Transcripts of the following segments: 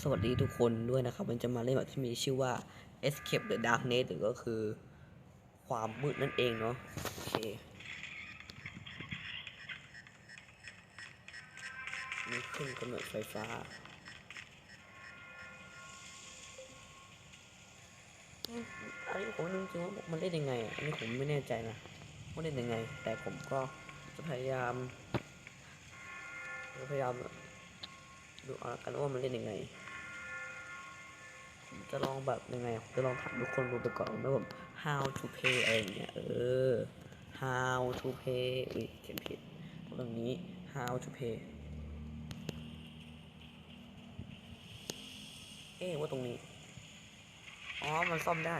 สวัสดีทุกคนด้วยนะครับมันจะมาเล่นแบบที่มีชื่อว่า Escape the Darkness หรือก็คือความมืดนั่นเองเนาะโอเคมีเครื่องกำเนิดไฟฟ้าอันนี้ผมไม่รู้จริงๆว่ามันเล่นยังไง อันนี้ผมไม่แน่ใจนะว่าเล่นยังไง แต่ผมก็จะพยายามจะพยายามดูเอาละกันว่ามันเล่นยังไง จะลองแบบยังไงผมจะลองถามทุกคนดูไปก่อนว่าแบบ how to pay อะไรอย่างเงี้ยเออ how to pay อุ้ยเขียนผิดตรงนี้ how to pay เอ๊ว่าตรงนี้ อ๋อ มันซ่อมได้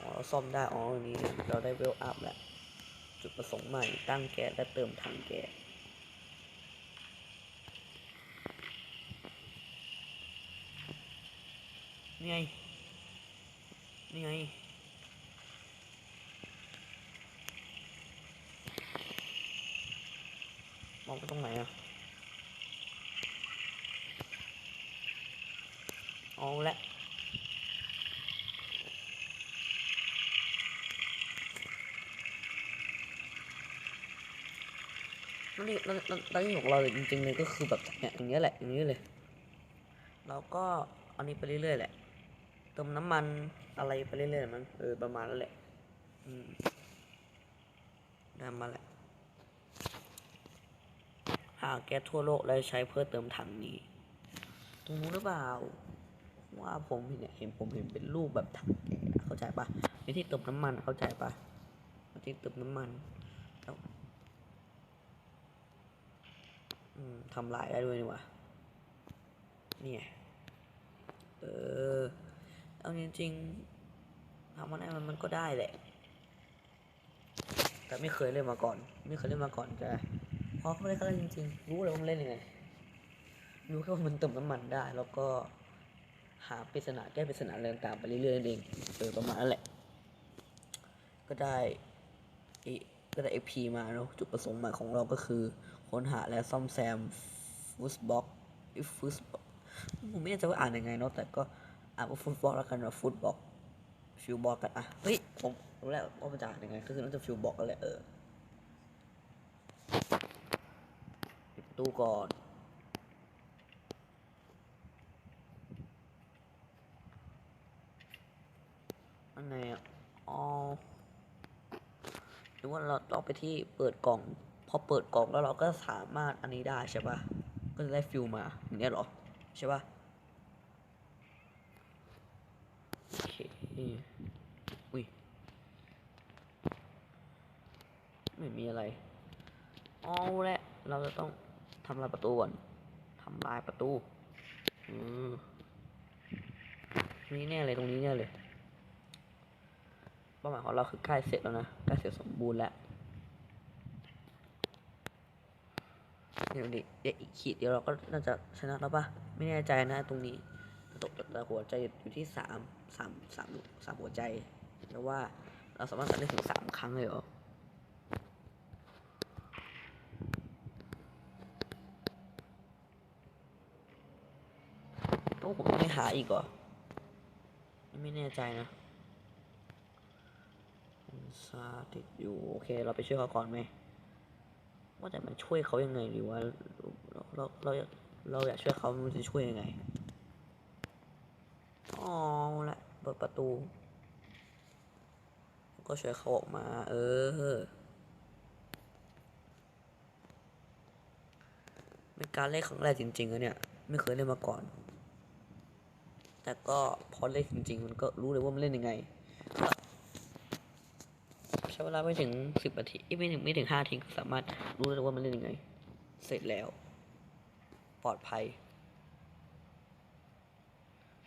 อ๋อ ซ่อมได้ อ๋อตรงนี้ เราได้เวลอัพแล้ว จุดประสงค์ใหม่ ตั้งแก๊สและเติมถังแก๊ส นี่ ไง นี่ไง มองไปตรงไหนอะเอาละนั่นนี่นั่นนั่นนั่นที่ของเราจริงๆเลยก็คือแบบเนี่ยอย่างเงี้ยแหละอย่างเงี้ยเลย เราก็เอานี้ไปเรื่อยๆแหละเติมน้ำมันอะไรไปเรื่อยๆมันเออประมาณนั้นแหละอืมได้มาแหละหาแก๊สทั่วโลกและใช้เพื่อเติมถังนี้ ตรงนู้นหรือเปล่า ว่าผมเห็นเนี่ยเห็นผมเห็นเป็นรูปแบบถังแก๊สเข้าใจปะมีที่เติมน้ำมันเข้าใจปะที่เติมน้ำมันแล้วทำลายได้ด้วยนี่หว่านี่ไงเออ เอาจริงๆทำมันได้มันมันก็ได้แหละ แต่ไม่เคยเล่นมาก่อน ไม่เคยเล่นมาก่อนแต่พอเขาเล่นก็เล่นจริงๆ รู้เลยว่ามันเล่นยังไง รู้แค่ว่ามันเติมน้ำมันได้ แล้วก็หาปริศนาแก้ปริศนาอะไรต่างๆไปเรื่อยๆเองเออประมาณนั้นแหละ ก็ได้เอก็ได้เอพีมาเนาะจุดประสงค์ใหมายของเราก็คือค้นหาและซ่อมแซมฟุตบ็อกฟุตบ็อกผมไม่แน่ใจว่าอ่านยังไงเนาะแต่ก็ อ่านว่าฟุตบ็อกแล้วกันว่าฟุตบ็อกฟิวบ็อกกันอะเฮ้ยผมรู้แล้วว่ามันจะอ่านยังไงก็คือน่าจะฟิวบ็อกกันแหละเออปิดประตู้ก่อนอันไหนอะอ๋อหรือว่าเราต้องไปที่เปิดกล่อง พอเปิดกล่องแล้วเราก็สามารถอันนี้ได้ใช่ปะก็จะได้ฟิลมาอย่างเงี้ยเหรอใช่ปะโอเคอุ้ย ไม่มีอะไร เอาละ เราจะต้องทำลายประตูก่อนทำลายประตู อืมนี่แน่เลยตรงนี้แน่เลย เป้าหมายของเราคือใกล้เสร็จแล้วนะ ใกล้เสร็จสมบูรณ์แล้วเดี๋ยวดิเดี๋ยวอีกขีดเดียวเราก็น่าจะชนะแล้วปะไม่แน่ใจนะตรงนี้ แต่หัวใจอยู่ที่สามสามสามสามหัวใจแล้วว่าเราสามารถสั่ได้ถึงสามครั้งเลยเหรอโอ้ผมต้องไปหาอีกเหรอ ไม่แน่ใจนะซาติดอยู่ โอเค เราไปช่วยเขาก่อนไหมว่าแต่มันช่วยเขายังไงดีวะเราเราเราอยากเราอยากช่วยเขามันจะช่วยยังไง อ๋อละเปิดประตู ก็ช่วยเขาออกมา เออ เป็นการเล่นครั้งแรกจริงๆอะเนี่ย ไม่เคยเล่นมาก่อน แต่ก็พอเล่นจริงๆ มันก็รู้เลยว่ามันเล่นยังไง ใช้เวลาไม่ถึงสิบนาทีอ้ยไม่ถึงไม่ถึงห้าทีก็สามารถรู้เลยว่ามันเล่นยังไง เสร็จแล้ว ปลอดภัย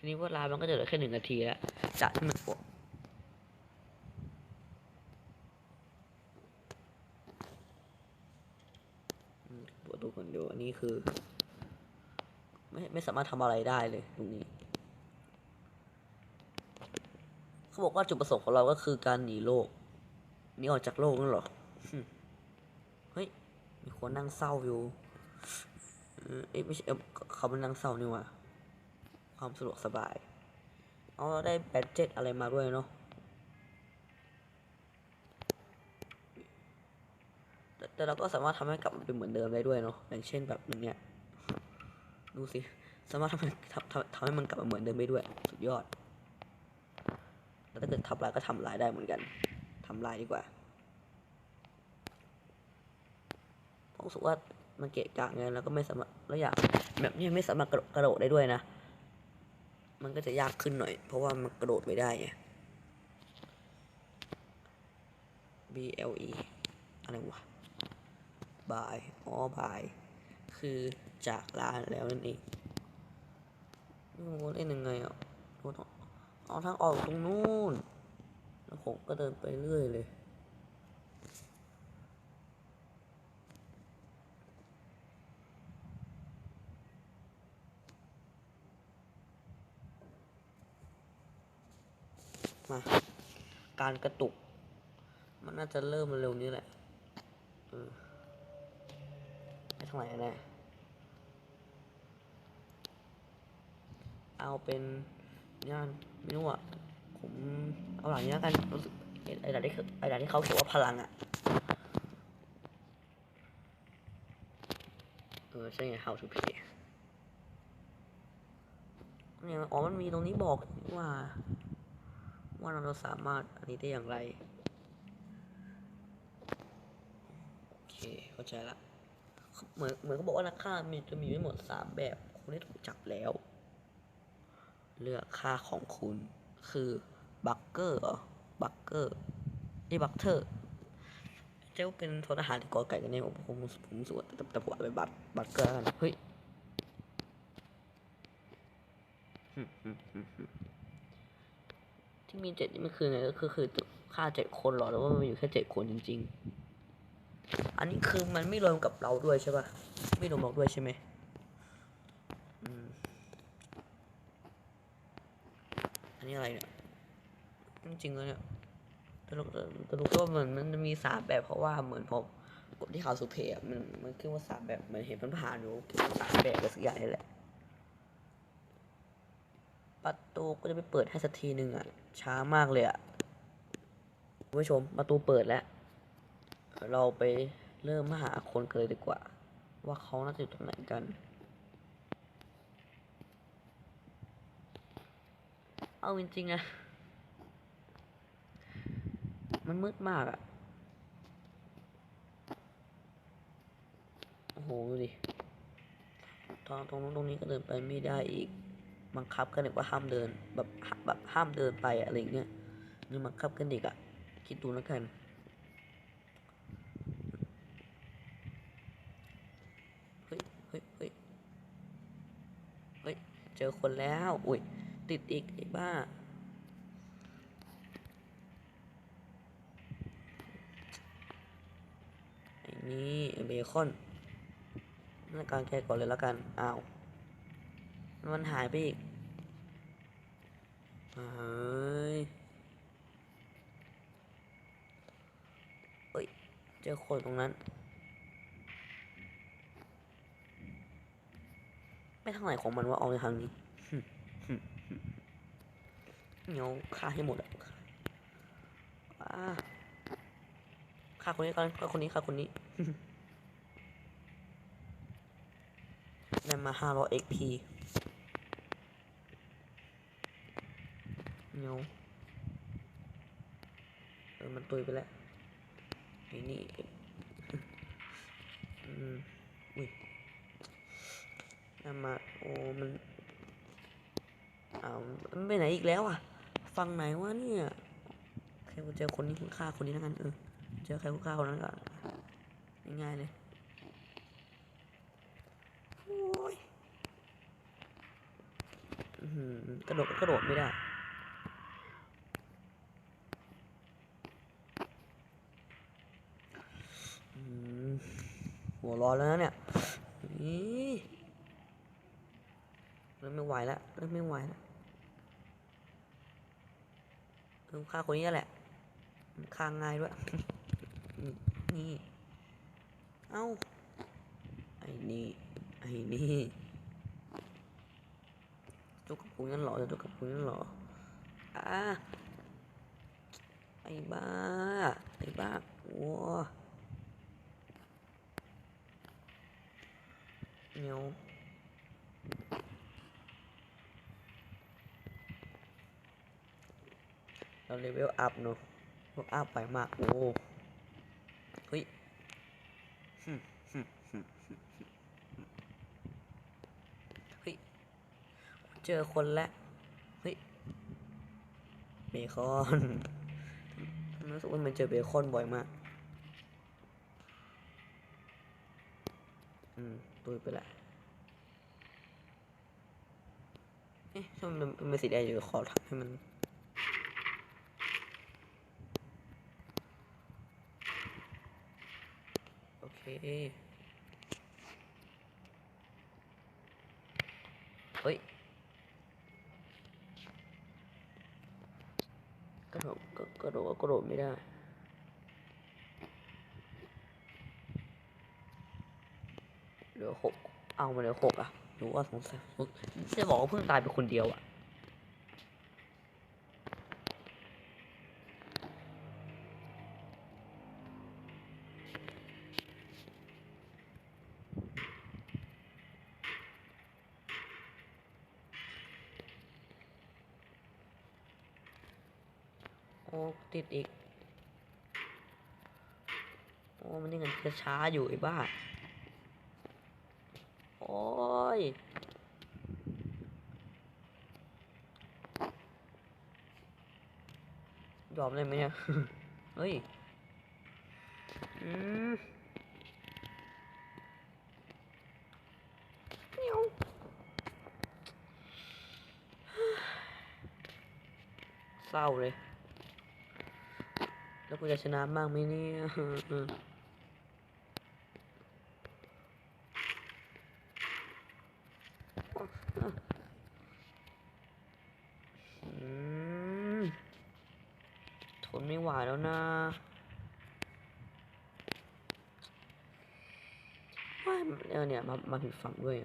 ทีนี้เวลามันก็จะเหลือแค่หนึ่งนาทีแล้วจากที่มันปวดปวดตัวก่อนเดียวอันนี้คือ ไม่ไม่สามารถทำอะไรได้เลยตรงนี้ เขาบอกว่าจุดประสงค์ของเราก็คือการหนีโลกหนี่ออกจากโลกนั่นหรอ เฮ้ย มีคนนั่งเศร้าอยู่ เออเอ้ยไม่ใช่เอ้ยเขามันนั่งเศร้านี่ว่า ความสะดวกสบาย เอาได้แบดเจ็ตอะไรมาด้วยเนาะแต่เราก็สามารถทำให้กลับมาเป็นเหมือนเดิมได้ด้วยเนาะอย่างเช่นแบบอย่างเนี้ยดูสิสามารถทำให้ทำทำทำให้มันกลับมาเหมือนเดิมได้ด้วย สุดยอด แล้วถ้าเกิดทำลายก็ทำลายได้เหมือนกันทำลายดีกว่าเพราะรู้สึกว่ามันเกะกะไงแล้วก็ไม่สามารถแล้วอยากแบบนี้ไม่สามารถกระโดดได้ด้วยนะ มันก็จะยากขึ้นหน่อย เพราะว่ามันกระโดดไม่ได้ไง B L E อะไรวะบายอ๋อบาย คือจากลาแล้วนั่นเองนี่ผมเล่นยังไงอะผมต้งเอาทางออกตรงนู้น แล้วผมก็เดินไปเรื่อยเลย มา การกระตุก มันน่าจะเริ่มเร็วนี้แหละเออไปทางไหนแน่เอาเป็นย่านไม่รู้อะผมเอาหลังนี้แล้วกันรู้สึกไอ้ด่านที่ไอ้ด่านที่เขาเขียนว่าพลังอะเออใช่ไง how to play เนี่ยอ๋อมันมีตรงนี้บอกว่า ว่าเราสามารถอันนี้ได้อย่างไร โอเค เข้าใจละ เหมือนเหมือนเขาบอกว่านักฆ่ามีจะมีไม่หมดสามแบบคุณได้ถูกจับแล้ว เลือกค่าของคุณคือบัคเกอร์บัคเกอร์ไอ้บัคเทอร์เจ้าเป็นทหารที่กอไก่กันเนี่ยผมผมผมสวาแต่แต่ผมเอาไปบัคบัคเกอร์แล้วกันเฮ้ย ที่มีเจ็ดนี่มันคือไงก็คือคือฆ่าเจ็ดคนหรอหรือว่ามันอยู่แค่เจ็ดคนจริง ๆ อันนี้คือมันไม่รวมกับเราด้วยใช่ปะไม่รวมเราด้วยใช่ไหมอันนี้อะไรเนี่ยจริงๆแล้วเนี่ยต่รู้แต่รู้ว่ามันมันจะมีสามแบบเพราะว่าเหมือนผมกดที่ข่าวสุเพะมันมันขึ้นว่าสามแบบมันเห็นมันผ่านอยู่สามแบบก็สักอย่างนี่แหละ ประตู ก็จะไปเปิดให้สักทีหนึ่งอะ ช้ามากเลยอะคุณผู้ชมประตูเปิดแล้ว เราไปเริ่มหาคนกันเลยดีกว่า ว่าเขาน่าจะอยู่ตรงไหนกันเอาจริงๆอะมันมืดมากอะโอ้โห ดูดิ ทางตรงนู้นตรงนี้ก็เดินไปไม่ได้อีก บังคับกันอีกว่าห้ามเดินแบบแบบห้ามเดินไปอะไรอย่างเงี้ยนี่บังคับกันอีกอะคิดดูแล้วกัน เฮ้ยเฮ้ยเฮ้ยเฮ้ยเจอคนแล้วอุ้ยติดอีกไอ้บ้าไอ้นี่ไอ้เบคอนนักการแก้ก่อนเลยแล้วกันอ้าว มันหายไปอีกเฮ้ยเฮ้ย เจอคนตรงนั้น ไม่ทางไหนของมันว่าเอาในทางนี้เดี๋ยวฆ่าให้หมดอะฆ่าคนนี้ก่อนฆ่าคนนี้ฆ่าคนนี้ได้มาห้าร้อย XP เนียเออมันตุยไปแล้วไอ้นี่อืมอุ้ยได้มาโอ้มันอ้าวมันไปไหนอีกแล้วอะฟังไหนวะเนี่ยใครกูเจอคนนี้คุณฆ่าคนนี้แล้วกันเออเจอใครคุณฆ่าคนนั้นก่อนง่ายๆเลยโอ้ยกระโดดกระโดดไม่ได้ หัวร้อนแล้วนะเนี่ยนี่เริ่มไม่ไหวแล้วเริ่มไม่ไหวแล้วเริ่มฆ่าคนนี้แหละฆ่าง่ายด้วย นี่ เอ้า ไอ้นี่ ไอ้นี่จุกกระปุกนั่นหรอจะจุกกระปุกนั่นหรออ่าไอ้บ้า ไอ้บ้าโอ้ เนียวเราเลเวลอัพเนอะเลเวลอัพไปมาก โอ้เฮ้ยเฮ้ยเจอคนแล้วเฮ้ยเบคอนรู้สึกว่ามันเจอเบคอนบ่อยมาก อืม ตุยไปละเอ๊ะทำไมมันมันเป็นสีแดงอยู่ขอทำให้มันโอเคเฮ้ยกระโดดก็กระโดดก็กระโดดไม่ได้ เหลื อหกเอามาเหลือหกอะหนูว่าสงสัยจะบอกว่าเพิ่งตายไปคนเดียวอะโอ้ติดอีก โอ้ มันนี่เงินจะช้าอยู่ไอ้บ้า ยยอมเลยไหมเนี่ย เฮ้ย อืมเมียเศร้าเลย แล้วกูจะชนะบ้างไหมเนี่ย อืมท นไม่ไหวแล้วนะว่าเออเนี่ยมามาผิดฝั่งด้วย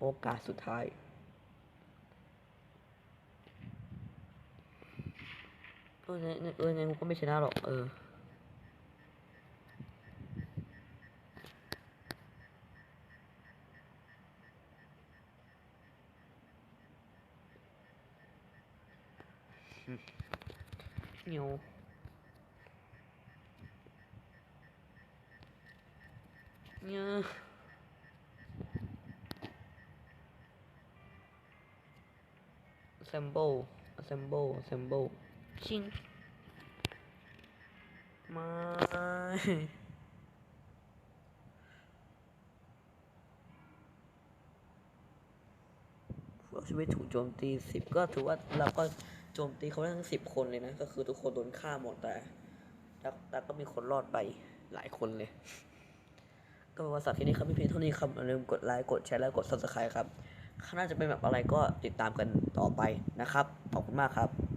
โอกาสสุดท้ายเออไงเออไงกูก็ไม่ชนะหรอก เออ เหนียวเนี่ยแซมโบ assemble assemble ชิงไม่ผู้เอาชีวิตถูกโจมตีสิบก็ถือว่าเราก็โจมตีเขาได้ทั้งสิบคนเลยนะ ก็คือทุกคนโดนฆ่าหมดแต่แต่แต่ก็มีคนรอดไปหลายคนเลย ก็เป็นว่าสัตว์ที่นี้ครับพี่เพียงเท่านี้ครับอย่าลืมกดไลค์กดแชร์และกด subscribe ครับข้างหน้าจะเป็นแบบอะไรก็ติดตามกันต่อไปนะครับขอบคุณมากครับ